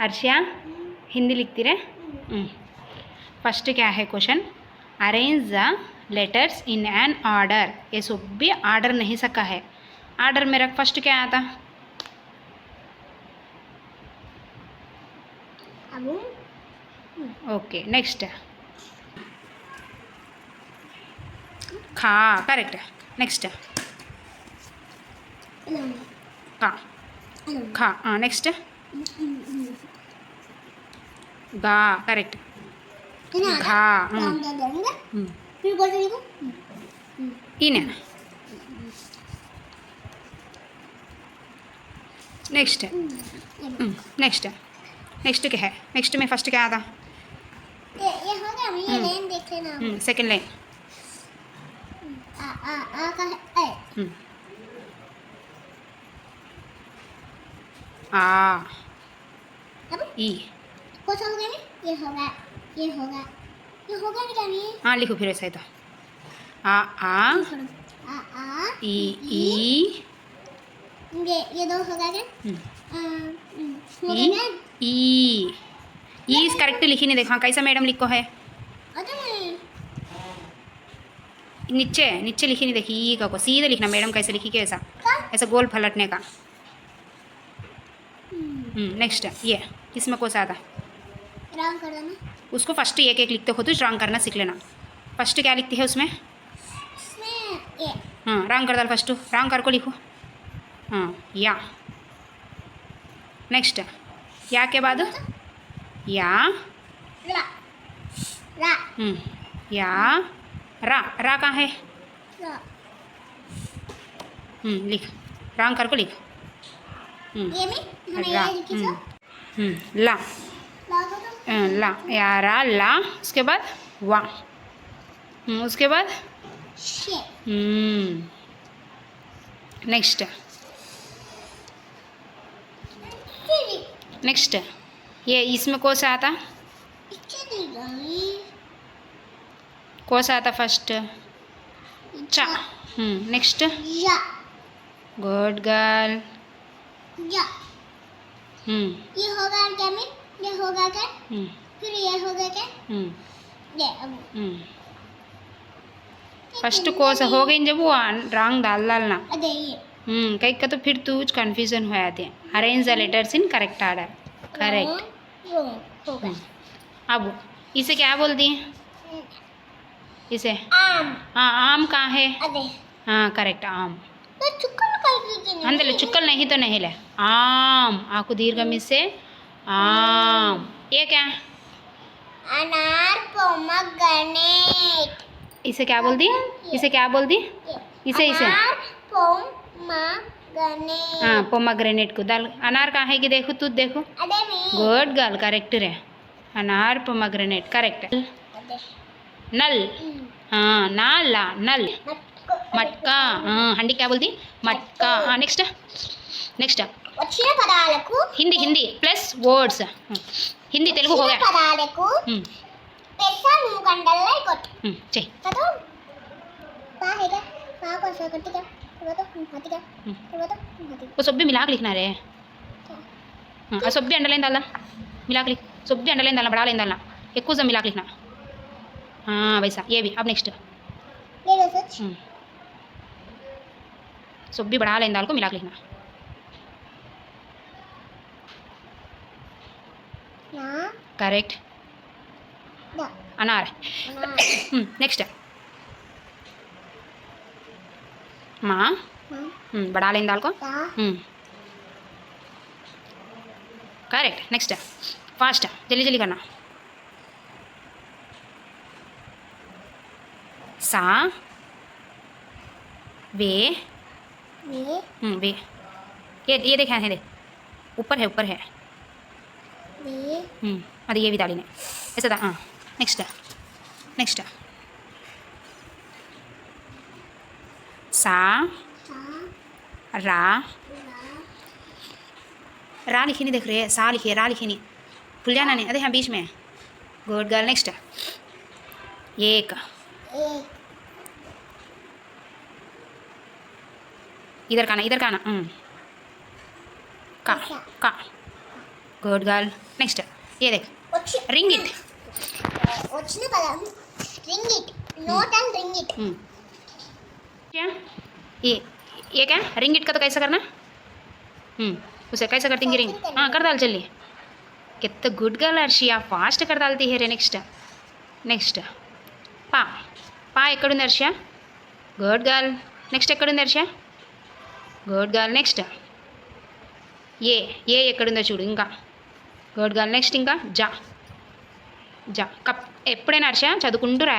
अर्शिया हिंदी लिखती रहे फ़र्स्ट क्या है question arrange the letters in an order ये सब भी ऑर्डर नहीं सका है ऑर्डर मेरा फ़र्स्ट क्या आया था ओके नेक्स्ट खा करेक्ट नेक्स्ट खा खा नेक्स्ट गा करेक्ट ఇలా घा हम्म, రాంగ్ దగ్గర हम्म. फिर बोल रही हूँ इन नेक्स्ट नेक्स्ट नेक्स्ट क्या है नेक्स्ट में फर्स्ट क्या आता ये ये हो गया मैं ये लाइन देख लेना सेकंड लाइन आ आ आ का है ए Hmm. आ अब ई सा हो ये होगा ये होगा ये होगा नहीं? क्या हाँ लिखो फिर ऐसा ही तो। आ आ आ आ ई ई ये ये दो होगा क्या? हम्म, हम्म, ई ई इस करेक्ट लिखी नहीं देखा। कैसा मैडम लिखो है? नीचे नीचे लिखी नहीं देखी। ई का को सीधा लिखना मैडम कैसे लिखी कैसा ऐसा? गोल पलटने का। हम्म, नेक्स्ट ये इसमें कौन सा आता कर देना उसको फ़र्स्ट एक एक लिखते हो तो रॉन्ग करना सीख लेना। फ़र्स्ट क्या लिखती है उसमें? हाँ रॉन्ग कर डाल फ़र्स्ट रॉन्ग कर को लिखो। हाँ या। नेक्स्ट या के बाद? या। रा। रा। हम्म, या। रा। रा कहाँ है? हम्म, लिख। रॉन्ग कर को लिख। हम्म, रा। हम्म, ला। ला या रा ला उसके बाद वा। हम्म, उसके बाद नेक्स्ट नेक्स्ट ये इसमें कौन सा आता? कौन सा आता फ़र्स्ट चा। नेक्स्ट गुड गर्ल हम्म, ये होगा क्या में ये होगा क्या? हम्म, फिर ये होगा क्या? हम्म, ये अब। फ़र्स्ट कौन सा हो गई जब वो रॉन्ग डाल डालना अरे ये। हम्म, कई का तो फिर तू कंफ्यूजन हो जाते हैं। Arrange the letters in correct order correct अब इसे क्या बोल दिए इसे। आम। हाँ आम कहाँ है? हाँ करेक्ट आम। तो चुकल कर दीजिए अंदर चुक्कल नहीं तो नहीं ले। आम। आकु दीर्घ में से आम ये क्या? अनार इसे क्या बोल दी? इसे क्या बोल दी? इसे इसे। हाँ पोमा ग्रेनेट को। दाल अनार कहाँ है कि देखो तू देखो। गुड गर्ल करेक्ट रे। अनार पोमा ग्रेनेट करेक्ट नल। हाँ नाला नल। मटका। हाँ हंडी क्या बोलती मटका। हाँ नेक्स्ट नेक्स्ट వచ్చిన పదాలకు హిందీ హిందీ ప్లస్ వర్డ్స్ హిందీ తెలుగు हो వచ్చిన गया పదాలకు हम्म, పెద్ద నువ్వు గంటల్లో కొట్టు हम्म, చెయ్యి కదా బాగా బాగా కొంచెం గట్టిగా తర్వాత గట్టిగా हम्म। తర్వాత గట్టిగా वो सब भी मिला के लिखना रे हाँ, और सब भी अंडरलाइन डालना मिला के लिख सब भी अंडरलाइन डालना बड़ा लाइन डालना एक सब मिला के लिखना हाँ वैसा ये भी अब नेक्स्ट నేను సచ్ सब भी बड़ा लाइन डाल को मिला के लिखना करेक्ट अनार नेक्स्ट माँ बड़ा लें दाल को करेक्ट नेक्स्ट फास्ट जल्दी जल्दी करना सा वे वे ये ये देखें देख ऊपर है ऊपर है ऐसा था हाँ नेक्स्ट नेक्स्ट सा सा रा लिखी नहीं देख रहे सा लिखिए रा लिखी नहीं भूल जाना नहीं अरे हाँ बीच में गुड गर्ल नेक्स्ट एक इधर का ना इधर का ना का का గుడ్ గర్ల్ నెక్స్ట్ ఏ దేఖ్ వచ్చి రింగ్ ఇట్ వచ్చిన పదం ring it note and ring it हम्म। क्या ये ये क्या रिंग इट का तो कैसा करना हम्म उसे कैसा करती है रिंग हाँ कर डाल चलिए कितना गुड गर्ल अर्शिया फास्ट कर डालती है रे नेक्स्ट నెక్స్ట్ పా పా ఎక్కడుంది హర్ష గుడ్ గర్ల్ నెక్స్ట్ ఎక్కడుంది Harsha good girl next A A ఎక్కడుందో చూడు ఇంకా వర్డ్ గర్ల్ నెక్స్ట్ ఇంకా జా. జా. కప్. ఎప్పుడైనా హర్ష చదువుకుంటూ రా.